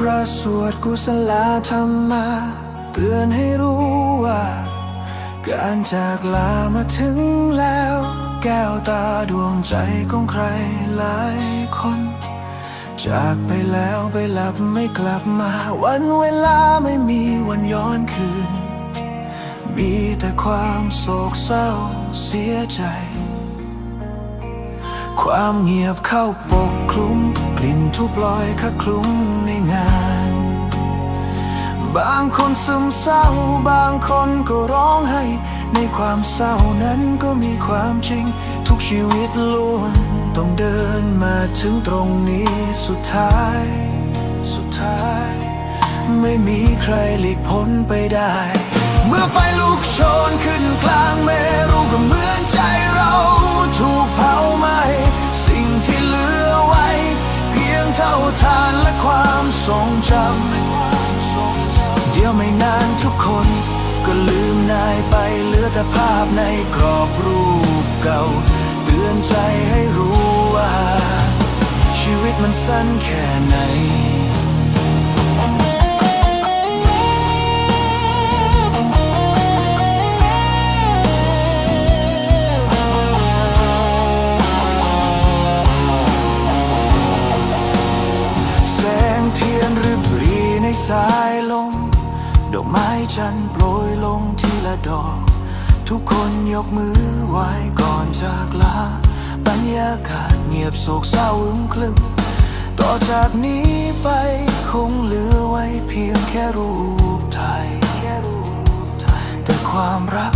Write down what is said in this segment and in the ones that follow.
พระสวดกุศลธรรมา เตือนให้รู้ว่า การจากลามาถึงแล้ว แก้วตาดวงใจของใครหลายคน จากไปแล้วไปหลับไม่กลับมา วันเวลาไม่มีวันย้อนคืน มีแต่ความโศกเศร้าเสียใจ ความเงียบเข้าปกคลุม ลิ่นทุบลอยคะคลุ้งในงาน บางคนซึมเศร้า บางคนก็ร้องไห้ ในความเศร้านั้นก็มีความจริง ทุกชีวิตล้วนต้องเดินมาถึงตรงนี้สุดท้าย สุดท้าย ไม่มีใครหลีกพ้นไปได้ เมื่อไฟลุกโชนขึ้นกลางเมรุก็เหมือนใจเราถูกเผาไหม้ ความทรงจำเดี๋ยวไม่นานทุกคน ก็ลืมนายไปเหลือแต่ภาพในกรอบรูปเก่า เตือนใจให้รู้ว่า ชีวิตมันสั้นแค่ไหน สายลม ดอกไม้จันโปรยลงทีละดอก ทุกคนยกมือไหว้ก่อนจากลา บรรยากาศเงียบโศกเศร้าอึมครึมต่อจากนี้ไปคงเหลือไว้เพียงแค่รูปถ่ายแต่ความรัก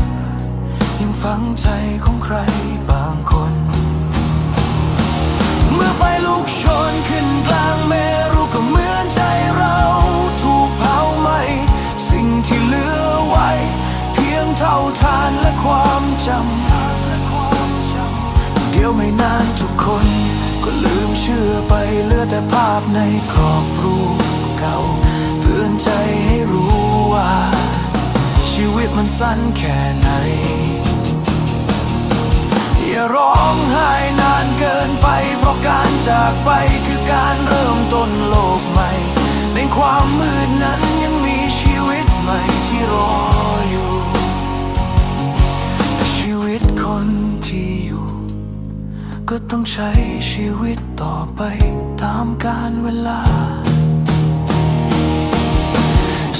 ยังฝังใจของใครบางคน เมื่อไฟลุกโชน เท่าทานและความจำ เดี๋ยวไม่นานทุกคน ก็ลืมเชื่อไปเหลือแต่ภาพในกรอบรูปเก่าเตือนใจให้รู้ว่า ชีวิตมันสั้นแค่ไหน อย่าร้องไห้นานเกินไป เพราะการจากไปคือการเริ่มต้นโลกใหม่ ในความมืดนั้นยังมีชีวิตใหม่ที่รอ ต้องใช้ชีวิตต่อไปตามกาลเวลา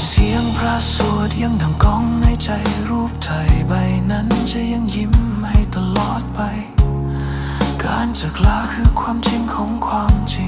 เสียงพระสวดยังดังก้องในใจรูปไทยใบนั้นจะยังยิ้มให้ตลอดไป การจากลาคือความจริงของความจริง